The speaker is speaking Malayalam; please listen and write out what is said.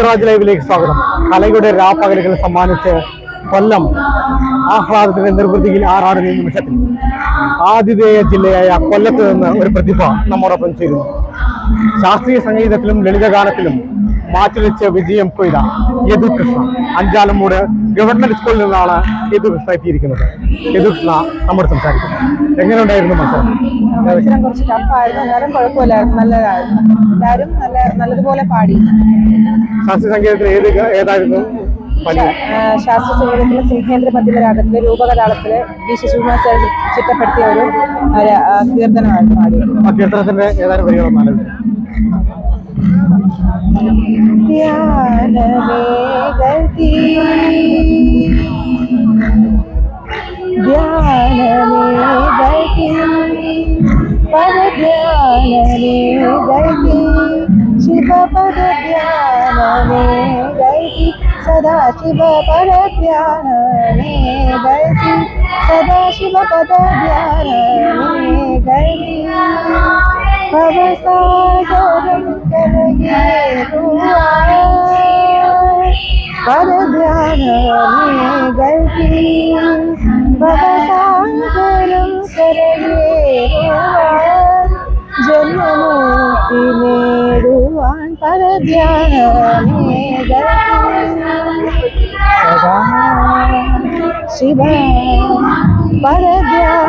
സിറാജ് ലൈവിലേക്ക് സ്വാഗതം. കലയുടെ രാപ്പകലുകൾ സമ്മാനിച്ച് കൊല്ലം ആഹ്ലാദത്തിന്റെ നിർവൃതിയിൽ ആറാടുന്ന നിമിഷത്തിൽ ആതിഥേയ ജില്ലയായ കൊല്ലത്ത് നിന്ന് ഒരു പ്രതിഭ നമ്മോടൊപ്പം ചേരുന്നു. ശാസ്ത്രീയ സംഗീതത്തിലും ലളിതഗാനത്തിലും മാറ്റുവെച്ച് വിജയം കൊയ്ത യദു കൃഷ്ണ അഞ്ചാലമ്മൂട് ഗവൺമെന്റ് സ്കൂളിൽ നിന്നാണ് യദു കൃഷ്ണ എത്തിയിരിക്കുന്നത്. യദു കൃഷ്ണ നമ്മോട് സംസാരിക്കുന്നത് എങ്ങനെയുണ്ടായിരുന്നു മത്സരം? മത്സരം കുറച്ച് ടഫായിരുന്നു. എന്നാലും കുഴപ്പമില്ലായിരുന്നു. നല്ലതായിരുന്നു എല്ലാവരും നല്ല നല്ലതുപോലെ പാടി. ശാസ്ത്രീയ സംഗീതത്തിൽ ഏത് ഏതായിരുന്നു ശാസ്ത്ര സംഗീതത്തിലെ സിംഹേന്ദ്ര മധ്യമരാഗത്തിലെ രൂപകതാളത്തിലെ വി ശശികുമാർ സാർ ചിട്ടപ്പെടുത്തിയ ഒരു കീർത്തനമായിരുന്നു പാടിയത്. ആ കീർത്തനത്തിന്റെ ഏതാനും വരികളും ध्यान में गलती ध्यान में गलती पर ध्यान में गति शिव पर ध्यान में गति सदा शिव पर ध्यान में गति सदा शिव पर ध्यान में गलती ഭവസാഗരം കരയേറുവാൻ ജന്മമുക്തി നേടുവാൻ പരധ്യാനമേകി സദാ ശിവ പരധ്യാനമേകി